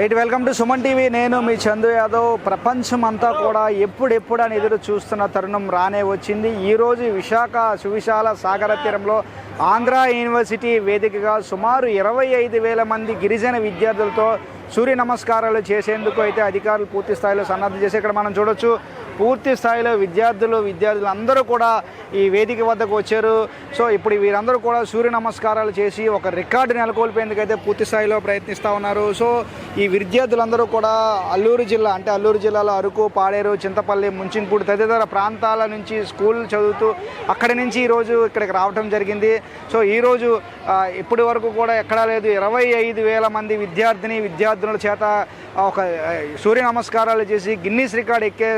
Right welcome to Suman TV. నేను మీ చందు యాదవ్. ప్రపంచం అంతా కూడా ఎప్పుడెప్పుడు అని ఎదురు చూస్తున్న తరుణం రానే వచ్చింది. ఈరోజు విశాఖ సువిశాల సాగర తీరంలో ఆంధ్ర యూనివర్సిటీ వేదికగా సుమారు ఇరవై ఐదు వేల మంది గిరిజన విద్యార్థులతో సూర్య నమస్కారాలు చేసేందుకు అయితే అధికారులు పూర్తి స్థాయిలో సన్నద్ధం చేసి ఇక్కడ మనం చూడొచ్చు. పూర్తి స్థాయిలో విద్యార్థులు విద్యార్థులు అందరూ కూడా ఈ వేదిక వద్దకు వచ్చారు. సో ఇప్పుడు వీరందరూ కూడా సూర్య నమస్కారాలు చేసి ఒక రికార్డు నెలకొల్పేందుకు అయితే పూర్తి స్థాయిలో ప్రయత్నిస్తూ ఉన్నారు. సో ఈ విద్యార్థులందరూ కూడా అల్లూరు జిల్లా అంటే అల్లూరు జిల్లాలో అరకు పాడేరు చింతపల్లి ముంచింపూడి తదితర ప్రాంతాల నుంచి స్కూల్ చదువుతూ అక్కడి నుంచి ఈరోజు ఇక్కడికి రావడం జరిగింది. సో ఈరోజు ఇప్పటి వరకు కూడా ఎక్కడా లేదు. ఇరవై ఐదు వేల మంది విద్యార్థిని విద్యార్థి విద్యార్థుల చేత ఒక సూర్య నమస్కారాలు చేసి గిన్నీస్ రికార్డ్ ఎక్కే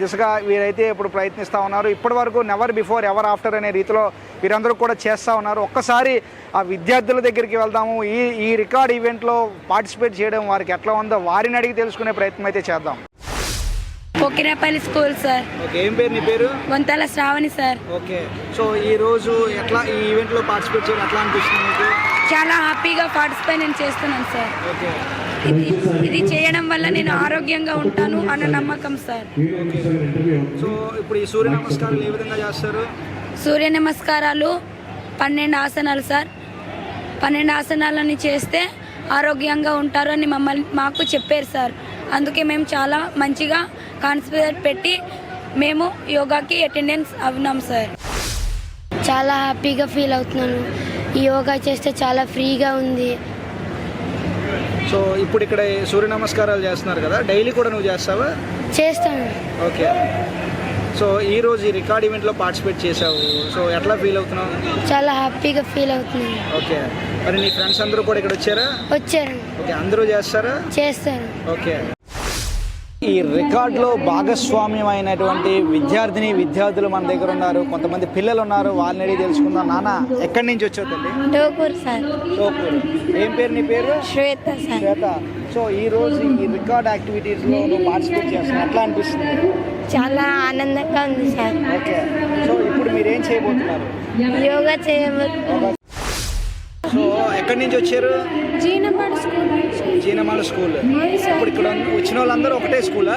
దిశగా వీరైతే ఇప్పుడు ప్రయత్నిస్తూ ఉన్నారు. ఇప్పటి వరకు నెవర్ బిఫోర్ ఎవర్ ఆఫ్టర్ అనే రీతిలో వీరందరూ కూడా చేస్తూ ఉన్నారు. ఒక్కసారి ఆ విద్యార్థుల దగ్గరికి వెళ్దాము. ఈ ఈ రికార్డ్ ఈవెంట్లో పార్టిసిపేట్ చేయడం వారికి ఎట్లా ఉందో వారిని అడిగి తెలుసుకునే ప్రయత్నం అయితే చేద్దాం. కొకిరేపల్లి స్కూల్ సార్. ఓకే ఏం పేరు నీ పేరు? Vantala Sravani sir. Okay so ఈ రోజు ఎట్లా ఈ ఈవెంట్లో పార్టిసిపేట్ చేయడం ఎట్లా అనిపిస్తుంది మీకు? చాలా హ్యాపీగా పార్టిసిపేట్ నేను చేస్తున్నాను సార్. ఇది ఇది చేయడం వల్ల నేను ఆరోగ్యంగా ఉంటాను అన్న నమ్మకం సార్. సో ఇప్పుడు ఈ సూర్య నమస్కారాలు ఏ విధంగా చేస్తారు? సూర్య నమస్కారాలు పన్నెండు ఆసనాలు సార్. పన్నెండు ఆసనాలని చేస్తే ఆరోగ్యంగా ఉంటారు అని మమ్మల్ని మాకు చెప్పారు సార్. అందుకే మేము చాలా మంచిగా కాన్సన్ట్రేట్ పెట్టి మేము యోగాకి అటెండెన్స్ అవునాం సార్. చాలా హ్యాపీగా ఫీల్ అవుతున్నాను. యోగా చేస్తే చాలా ఫ్రీగా ఉంది. సో ఇప్పుడు ఇక్కడ సూర్య నమస్కారాలు చేస్తున్నారు కదా డైలీ కూడా నువ్వు చేస్తావా? చేస్తాను. ఓకే. సో ఈ రోజు ఈ రికార్డ్ ఈవెంట్లో పార్టిసిపేట్ చేసావు సో ఎట్లా ఫీల్ అవుతున్నావు? చాలా హ్యాపీగా ఫీల్ అవుతున్నాను. ఓకే. మరి నీ ఫ్రెండ్స్ అందరూ కూడా ఇక్కడ వచ్చారా? వచ్చాను ఓకే అందరూ చేస్తారా? చేస్తాను ఓకే. ఈ రికార్డులో భాగస్వామ్యం అయినటువంటి విద్యార్థిని విద్యార్థులు మన దగ్గర ఉన్నారు. కొంతమంది పిల్లలు ఉన్నారు. వాళ్ళని అడిగి తెలుసుకుందాం. నాన్న ఎక్కడి నుంచి వచ్చావు తల్లి? డోకూర్ సార్. సోపూర్ ఏం పేరు నీ పేరు? శ్వేత సార్. శ్వేత. సో ఈ రోజు ఈ రికార్డ్ యాక్టివిటీస్లో నువ్వు పార్టిసిపేట్ చేస్తున్నావు. ఎట్లా అనిపిస్తుంది? చాలా ఆనందంగా ఉంది సార్. ఓకే. సో ఇప్పుడు మీరు ఏం చేయబోతున్నారు? యోగా చేయబో సో ఎక్కడి నుంచి వచ్చారు? జీనపాడు స్కూల్. జీనమాల స్కూల్. ఇప్పుడు ఇక్కడ వచ్చిన వాళ్ళందరూ ఒకటే స్కూలా?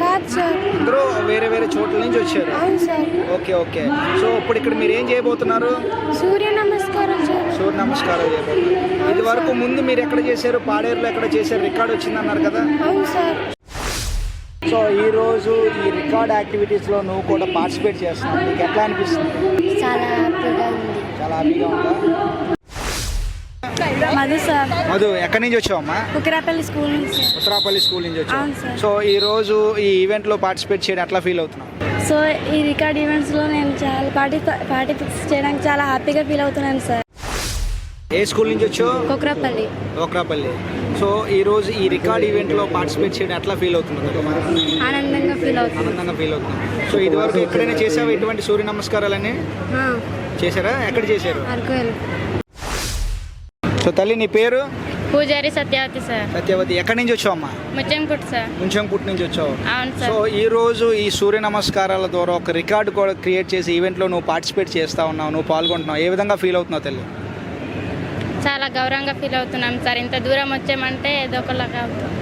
కాదు సార్. అందరూ వేరే వేరే చోట్ల నుంచి వచ్చారు. అవును సార్. Okay okay. సో ఇప్పుడు ఇక్కడ మీరు ఏం చేయబోతున్నారు? సూర్య నమస్కారం సార్. సూర్య నమస్కారం చేయబోతున్నారు. ఇది వరకు ముందు మీరు ఎక్కడ చేశారు? పాడేరులో ఎక్కడ చేశారు? రికార్డ్ వచ్చింది అన్నారు కదా? అవును సార్. సో ఈ రోజు ఈ రికార్డ్ యాక్టివిటీస్లో నువ్వు కూడా పార్టిసిపేట్ చేస్తున్నావు. నీకు ఎట్లా అనిపిస్తుంది? చాలా హ్యాపీగా ఉంది. చాలా హ్యాపీగా ఉందా? మధు సార్. మధు ఎక్కడి నుంచి వచ్చావమ్మా? కుకిరాపల్లి స్కూల్ నుంచి. ఉత్తరాపల్లి స్కూల్ నుంచి వచ్చావు. సో ఈ రోజు ఈ ఈవెంట్లో పార్టిసిపేట్ చేయడం ఎట్లా ఫీల్ అవుతున్నావు? సో ఈ రికార్డ్ ఈవెంట్స్లో నేను చాలా పార్టీ పార్టిసిపేట్ చేయడానికి చాలా హ్యాపీగా ఫీల్ అవుతున్నాను సార్. ఏ స్కూల్ నుంచి వచ్చావు? కొక్రపల్లి. ఓక్రాపల్లి సో ఈ రోజు ఈ రికార్డ్ ఈవెంట్లో పార్టిసిపేట్ చేయడం ఎట్లా ఫీల్ అవుతుంది ఆనందంగా ఫీల్ అవుతుంది. ఆనందంగా ఫీల్ అవుతుంది. సో ఇది వరకు ఎక్కడైనా చేసావా ఇటువంటి సూర్య నమస్కారాలన్నీ? చేశారా? ఎక్కడ చేశారు? సో తల్లి నీ పేరు? పూజారి సత్యవతి సార్. సత్యవతి ఎక్కడి నుంచి వచ్చావమ్మా ముచ్చంకుట్ సార్. ముంచంకుట్ నుంచి వచ్చావు. అవును సో సార్ ఈ రోజు ఈ సూర్య నమస్కారాల ద్వారా ఒక రికార్డు కూడా క్రియేట్ చేసి ఈవెంట్లో నువ్వు పార్టిసిపేట్ చేస్తా ఉన్నావు నువ్వు పాల్గొంటున్నావు. ఏ విధంగా ఫీల్ అవుతున్నావు తల్లి? చాలా గౌరవంగా ఫీల్ అవుతున్నాం సార్. ఇంత దూరం వచ్చామంటే ఏదో ఒకలాగా అవుతాం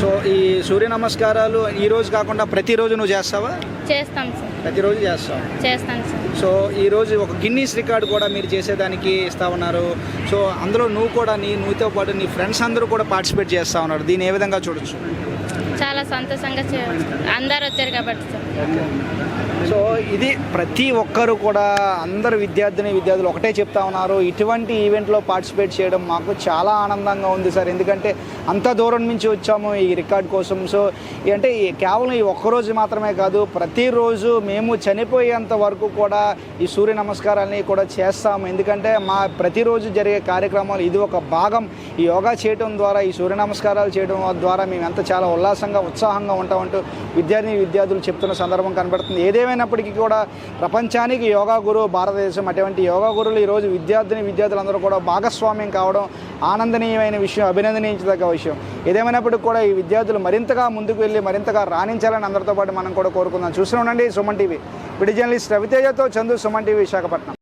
సో ఈ సూర్య నమస్కారాలు ఈ రోజు కాకుండా ప్రతిరోజు నువ్వు చేస్తావా? చేస్తాం సార్. ప్రతిరోజు చేస్తావు? చేస్తాను సార్. సో ఈరోజు ఒక గిన్నీస్ రికార్డు కూడా మీరు చేసేదానికి ఇస్తా ఉన్నారు. సో అందులో నువ్వు కూడా నీ నువ్వుతో పాటు నీ ఫ్రెండ్స్ అందరూ కూడా పార్టిసిపేట్ చేస్తా ఉన్నారు. దీన్ని ఏ విధంగా చూడొచ్చు? చాలా సంతోషంగా అందరు వచ్చారు కాబట్టి సో ఇది ప్రతి ఒక్కరు కూడా అందరు విద్యార్థిని విద్యార్థులు ఒకటే చెప్తా ఉన్నారు. ఇటువంటి ఈవెంట్లో పార్టిసిపేట్ చేయడం మాకు చాలా ఆనందంగా ఉంది సార్. ఎందుకంటే అంత దూరం నుంచి వచ్చాము ఈ రికార్డ్ కోసం. సో అంటే కేవలం ఈ ఒక్కరోజు మాత్రమే కాదు ప్రతిరోజు మేము చనిపోయేంత వరకు కూడా ఈ సూర్య నమస్కారాన్ని కూడా చేస్తాము. ఎందుకంటే మా ప్రతిరోజు జరిగే కార్యక్రమాలు ఇది ఒక భాగం. ఈ యోగా చేయడం ద్వారా ఈ సూర్య నమస్కారాలు చేయడం ద్వారా మేము ఎంత చాలా ఉల్లాసంగా ఉత్సాహంగా ఉంటామంటూ విద్యార్థి విద్యార్థులు చెప్తున్న సందర్భం కనబడుతుంది. ఏదేమైనప్పటికీ కూడా ప్రపంచానికి యోగా గురువు భారతదేశం. అటువంటి యోగా గురువులు ఈరోజు విద్యార్థిని విద్యార్థులందరూ కూడా భాగస్వామ్యం కావడం ఆనందనీయమైన విషయం అభినందనించదగ్గ విషయం. ఏదేమైనప్పటికీ కూడా ఈ విద్యార్థులు మరింతగా ముందుకు వెళ్ళి మరింతగా రాణించాలని అందరితో పాటు మనం కూడా కోరుకుందాం. చూస్తూ ఉండండి సుమన్ టీవీ. విడి జర్నలిస్ట్ రవితేజతో చందు సుమన్ టీవీ విశాఖపట్నం.